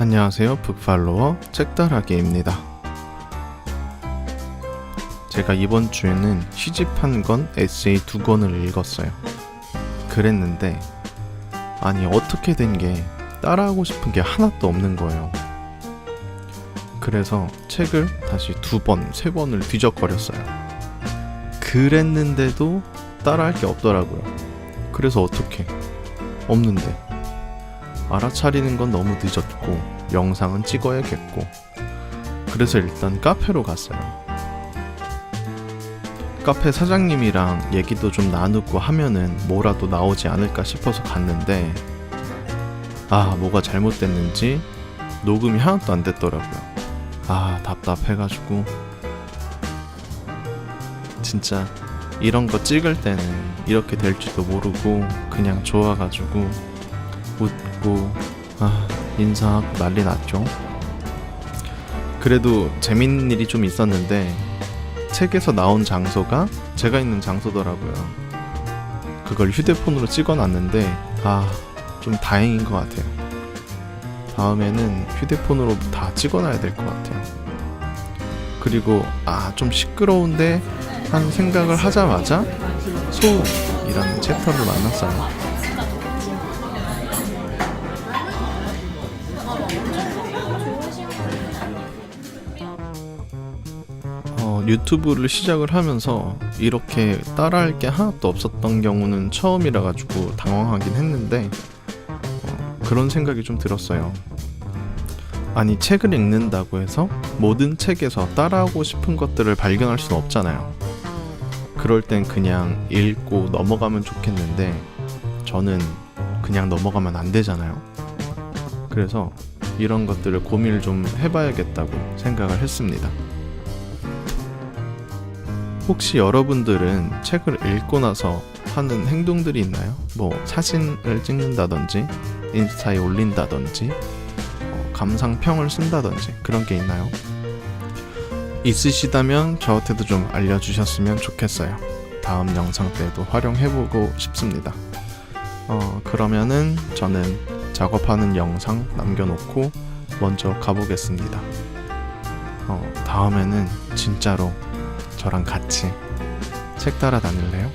안녕하세요. 북팔로워 책다라기입니다. 제가 이번 주에는 시집한 건 에세이 두 권을 읽었어요. 그랬는데, 아니, 어떻게 된 게 따라하고 싶은 게 하나도 없는 거예요. 그래서 책을 다시 두 번, 세 번을 뒤적거렸어요. 그랬는데도 따라할 게 없더라고요. 그래서 어떻게? 없는데. 알아차리는 건 너무 늦었고 영상은 찍어야겠고 그래서 일단 카페로 갔어요. 카페 사장님이랑 얘기도 좀 나누고 하면은 뭐라도 나오지 않을까 싶어서 갔는데 아 뭐가 잘못됐는지 녹음이 하나도 안 됐더라고요. 아 답답해가지고 진짜 이런 거 찍을 때는 이렇게 될지도 모르고 그냥 좋아가지고 웃고 아 인사하고 난리 났죠. 그래도 재밌는 일이 좀 있었는데 책에서 나온 장소가 제가 있는 장소더라고요. 그걸 휴대폰으로 찍어놨는데 아 좀 다행인 것 같아요. 다음에는 휴대폰으로 다 찍어놔야 될 것 같아요. 그리고 아 좀 시끄러운데 한 생각을 하자마자 소이라는 챕터를 만났어요. 어, 유튜브를 시작을 하면서 이렇게 따라할 게 하나도 없었던 경우는 처음이라 가지고 당황하긴 했는데 어, 그런 생각이 좀 들었어요. 아니 책을 읽는다고 해서 모든 책에서 따라하고 싶은 것들을 발견할 수는 없잖아요. 그럴 땐 그냥 읽고 넘어가면 좋겠는데 저는 그냥 넘어가면 안 되잖아요. 그래서 이런 것들을 고민을 좀 해봐야겠다고 생각을 했습니다. 혹시 여러분들은 책을 읽고 나서 하는 행동들이 있나요? 뭐 사진을 찍는다든지 인스타에 올린다든지 어, 감상평을 쓴다든지 그런 게 있나요? 있으시다면 저한테도 좀 알려주셨으면 좋겠어요. 다음 영상 때도 활용해보고 싶습니다. 어, 그러면은 저는 작업하는 영상 남겨놓고 먼저 가보겠습니다. 어, 다음에는 진짜로 저랑 같이 책 따라 다닐래요?